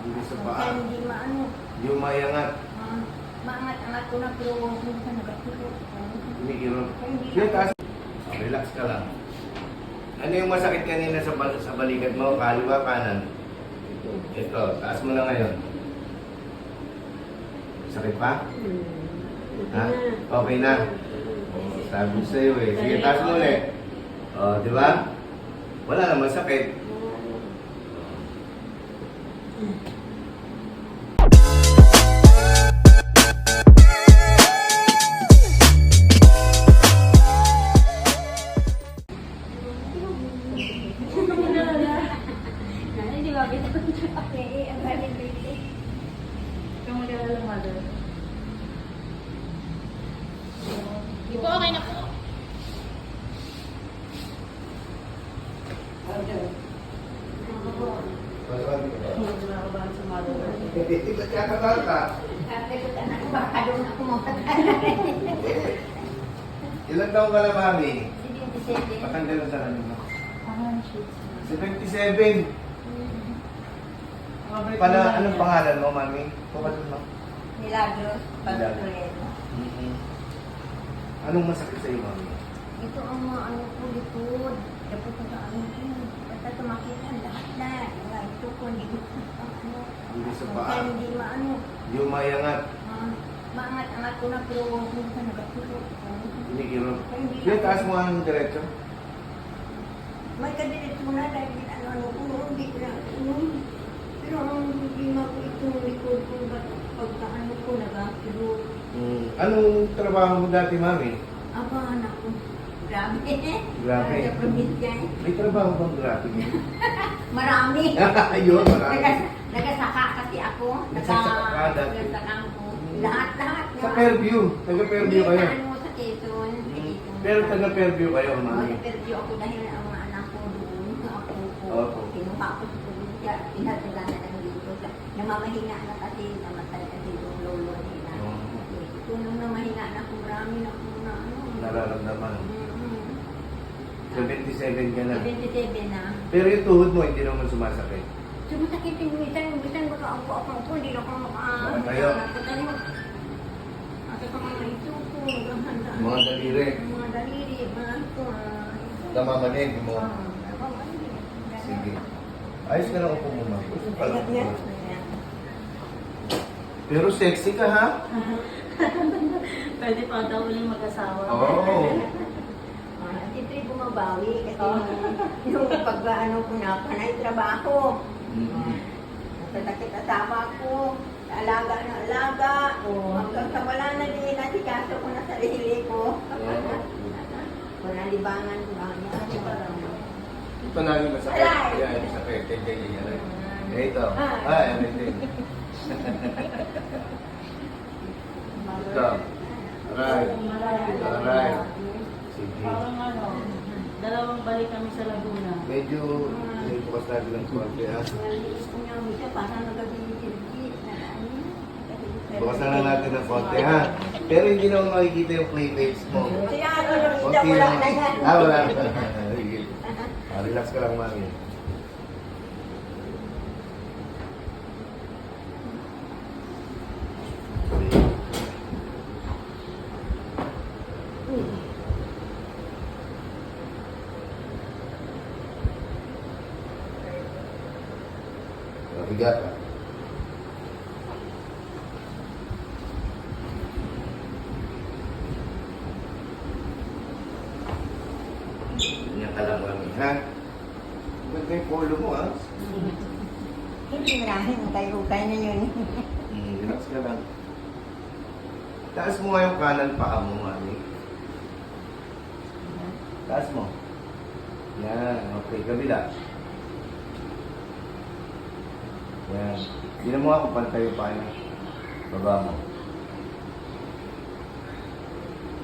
Hindi sa Kaya paa. hindi maano. Yung mayangat. ah, maangat-angat ko na pero hindi ka nagkaturo. Kumikirot. Hindi Sige, ka. taas. Oh, relax ka lang. Ano yung masakit kanina sa, bal sa balikat mo? Kaliwa, kanan? Ito, taas mo na ngayon. Sakit pa? Ha? Okay na? Oh, sabi sa'yo eh. Sige, taas mo ulit. Oh, di ba? Wala naman sakit. Mm-hmm. Ba't kakabal ka? Sabi ko, anak, baka doon ako. Ilan taong ka na, mami? Sige, sige. Patanggal na sa. Pangalan sheets. 77. Pala, anong pangalan mo, mami? Pukasun mo. Milagros, Milagros. Pagtureno. Anong masakit sa iyo, mami? Ito ang mga ano ko, likod. Dapat ko sa ano ko. Basta tumakit ang lahat na. Wala, ito ko, hindi ko ano. Hindi sa Kaya paa. hindi maano. Yung mayangat. ah, maangat-angat ko na pero hindi ka. Kumikirot. Hindi Sige, taas mo ang diretso. May kadilit mo na dahil ano, ano ko, hindi ko na, ano. Pero ang hindi ko itong likod ko, ba't pagka ano ko. Mm. Anong trabaho mo dati, mami? Grabe. Grabe. Sa probinsya eh. May trabaho bang graphic? Marami. Ayun, marami. Nagas- Nagasaka kasi ako. Nagasaka ako. Lahat-lahat. Sa Fairview. Taga Fairview kayo. Hindi, ano, sa Quezon. Mm. Pero taga Fairview kayo, mami. sa Fairview ako dahil ang mga anak ko doon. Ako ko. Opo. Kinuha ko sa probinsya. Pinatala na lang dito. Namamahinga na kasi. Namatay kasi yung lolo nila. Oo. Kung nung namahinga na ako, marami na ako na ano. Nararamdaman. Mm-mm. 77 ka na. 77 na. Pero yung tuhod mo, hindi naman sumasakit. Sumasakit yung minsan, minsan ko ako ako ako, hindi na ako maka... Makatayo. Makatayo. Kasi pa mga ito ko. Mga daliri. Mga daliri, mga ito. ah, ito. Namamanig mo. Ah. Sige. Ayos ka lang upo mo, ma'am. Gusto pa lang. Pero sexy ka, ha? Pwede pa daw uling mag-asawa. Oo. Ah, Bumabawi kasi yung pag ano ko na panay trabaho. Mm. Masasakit asawa ko, alaga na alaga, hanggang sa wala na din, natikaso ko na sarili ko. Wala libangan ko lang yan. Ito na yung masakit. Aray! Yan, yung sakit. Kaya kaya yan. Eh, ito. Ah. Ah, everything. Ito. Ito, aray. Sige. Parang ano, dalawang balik kami sa Laguna. Medyo, may bukas natin ng konti, ha? Bukas na lang natin ng konti, ha? Pero hindi naman makikita yung playmates mo. Kaya ano, nakita Konti ko lang lang. na yan. Ah, wala. Ah, relax ka lang, mami. Mabigat ah. Ganyan ka lang mami, ha? Ganda yung polo mo, ha? Hindi marami, hukay-hukay na yun. Mm, relax ka lang. Taas mo nga yung kanan paa mo, mami. Taas mo. Yan, okay. Kabila. Yan. Hindi mo nga kung pantay yung paa niya. Baba mo.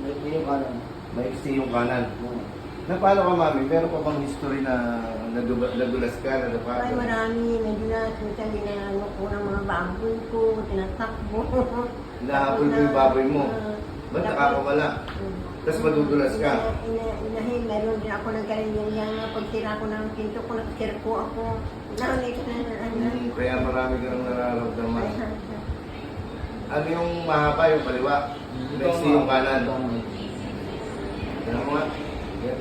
May yung kanan. Maiksi yung kanan. Napalo ka, mami? Meron pa bang history na nadulas ka, Ay, nadapa? marami. Medyo na, minsan ginano ko ng mga baboy ko, tinatakbo. Hinahabol mo yung baboy mo. Ah, Ba't nakakawala? mm, Tapos madudulas ka. Ina, inahin, meron din ako ng ganun yung yung pagtira ko ng pinto ko, nagkirko ako. Nakangit na na ano. Kaya marami ka nang nararamdaman. Ano yung mahaba yung kaliwa? Next yung kanan. Ano mo nga? Yan.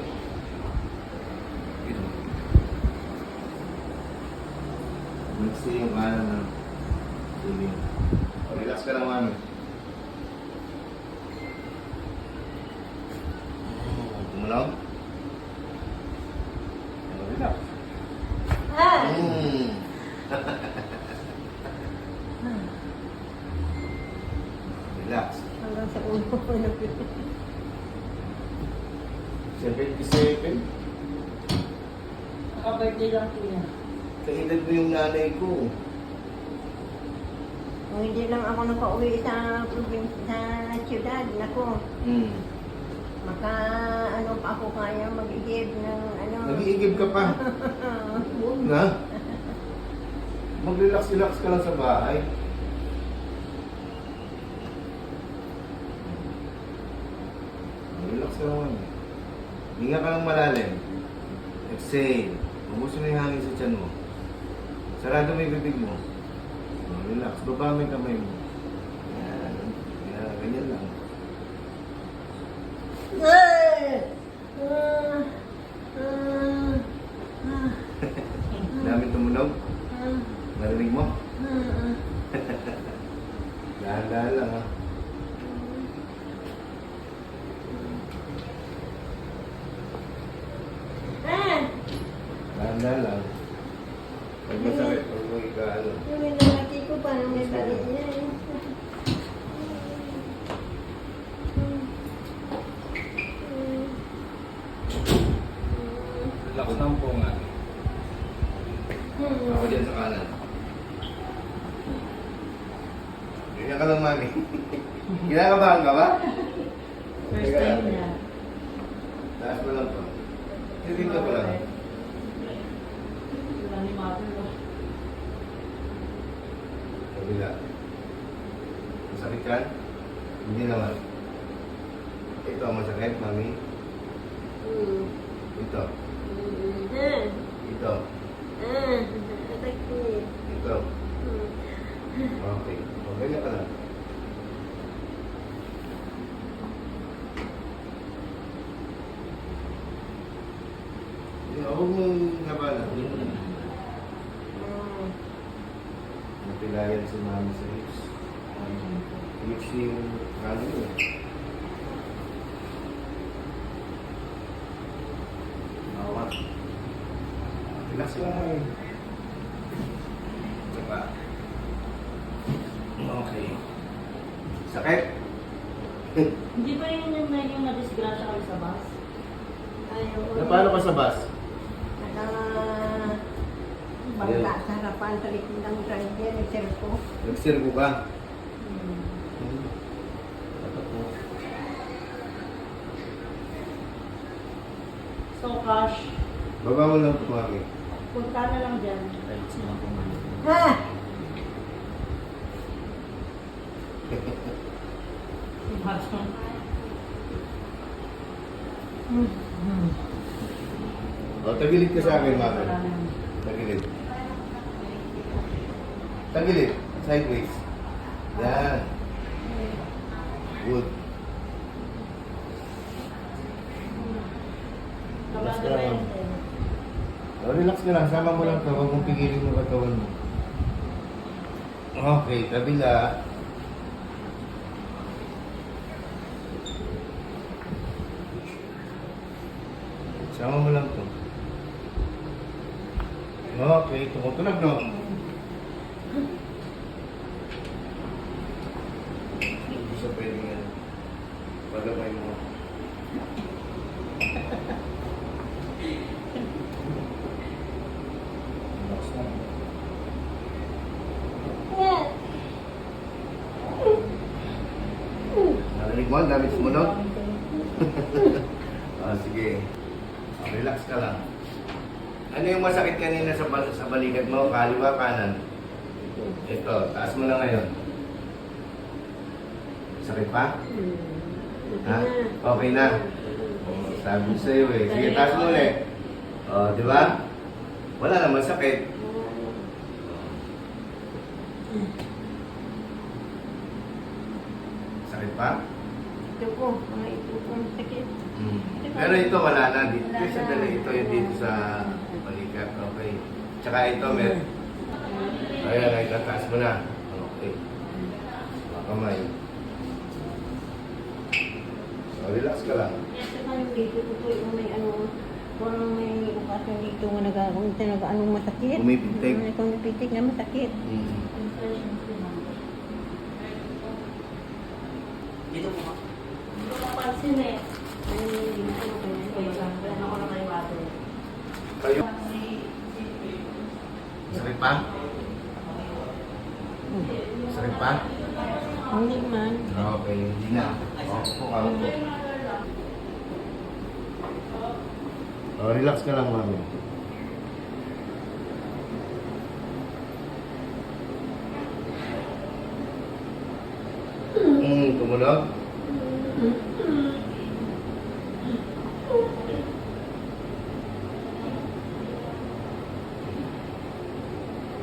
Ito. Next yung kanan Relax ka lang, mami. Tumulaw? O, Relax. Ah! Mm. Relax. Hanggang sa ulo ko na 77. Naka-birthday lang po yan. Kaedad mo yung nanay ko. Kung hindi lang ako nakauwi sa probinsya, sa siyudad, nako, Hmm. maka ano pa ako kaya mag-igib ng ano. Nag-iigib ka pa. Huwag na. Mag-relax-relax ka lang sa bahay. Relax ka lang. Hinga ka lang malalim. Exhale. Ubusin mo yung hangin sa tiyan mo. Sarado mo yung bibig mo. Oh, Relax. Baba mo yung kamay mo. Yan. Yan. Ganyan lang. Ay! Ah! Ah! Ah! Dami tumunog. Ah! Narinig mo? Ah! Dahan-dahan lang ha. Ah! Dahan-dahan lang. Pag masakit, pag mo ikaano. Yung minamati ko pa nung may balik niya eh. Relax lang po nga. Ako dyan sa kanan. Ganyan ka lang, mami. Kinakabahan ka ba? First time niya. Taas mo lang po. Hindi ka pa lang. Ni mother. oh. Kabila. Masakit ka? Hindi naman. Ito ang masakit, mami. Hmm. Ito. Ah! Ito. Sakit. Ito. Hmm. Okay. O, ganyan ka lang. Huwag mong labanan. Ah. Napilayan si mami sa hips. Hips yung ano yun. Bawat. Relax lang eh. Pa. Okay. Sakit? Hindi ba yun yung naging na-disgrasya kayo sa bus? Ayaw. Napano ka sa bus? Bangka sa harapan likod ng driver, yung sirko. Nag-servo ka? Hmm. So, cash. Baba mo lang ito mami. Punta na lang dyan. Ha! O, tagilid ka sa akin mami. Tagilid. Tagilid. Sideways. Yan. Good. Relax ka lang. O, relax ka lang. Sama mo lang ito. Huwag mong pigilin yung katawan mo. Okay, kabila. Sama mo lang ito. Okay, tumutunog no? Hindi siya pwede nga. Pagabay mo. Narinig mo? Ang dami sumunod? Ah, sige. Ah, relax ka lang. Ano yung masakit kanina sa, bal- sa balikat mo? Kaliwa, kanan? Ito, taas mo na ngayon. Sakit pa? Hmm. Ha? Okay na? Oh, sabi ko sa'yo eh. Sige, taas mo ulit. Oh, di ba? Wala naman sakit. Sakit pa? Ito po, mga ito po sakit. Hmm. Pero ito wala na. Dito sa dali. Ito yung dito sa balikat. Okay. Tsaka ito, mer. Ayan, ay tataas mo na. Okay. Mga kamay. So, relax ka lang. Saka yung dito ko po yung may ano, parang may ukasyon dito na nag nag anong masakit. Pumipitik. May pumipitik na masakit. Hmm. Dito po. Eh. Ano ano ko na ako na kayo. Sakit pa? Sakit pa? Hindi man. Okay, hindi na. Oh, upo ka, Oh, relax ka lang, mami. Hmm, tumunog?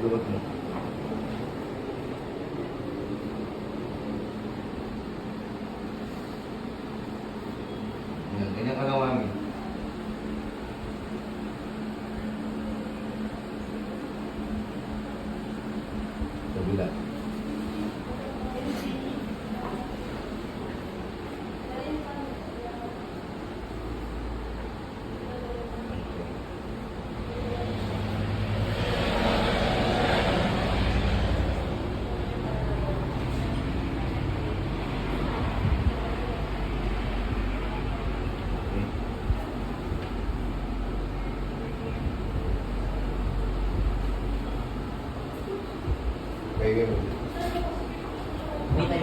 Luwag mo. Yan, ganyan ka lang, mami. Kabila. Tayo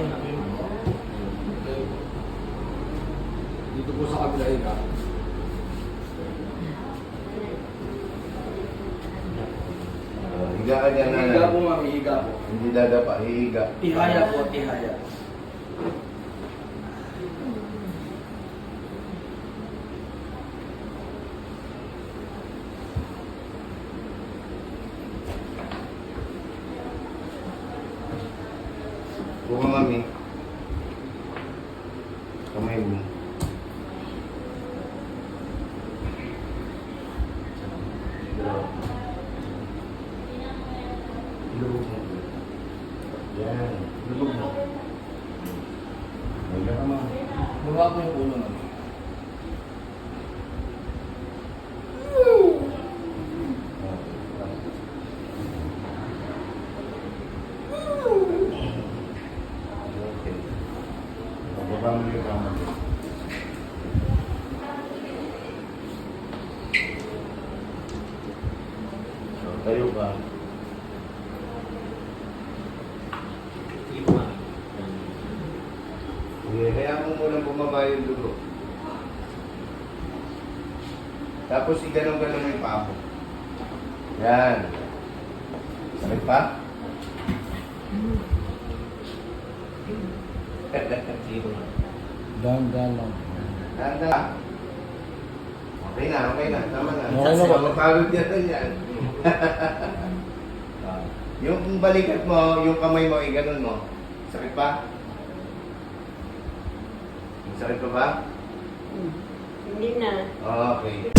na kayo. Dito po sa kabila ika. Uh, higa ka dyan, nanay. Higa po mami, higa po. Hindi dadapa, hihiga. Tihaya po, tihaya. Buka, mami. Kamay mo. Ilubog mo. Yan. Ilubog mo. Higa ka, mami. Baba po yung ulo mami. Okay. Bababa mo yung kama mo. So, tayo ka. Sige po mami. Sige, kaya mo muna bumaba yung dugo. Tapos iganong-ganong yung paa mo. Yan. Sakit pa? Dahan-dahan lang. Tanda. Okay na, okay na. Tama na. Okay na ba? Mapagod yan na yan. Yung balikat mo, yung kamay mo, iganon mo. Sakit pa? Sakit pa ba? Hindi na. Okay.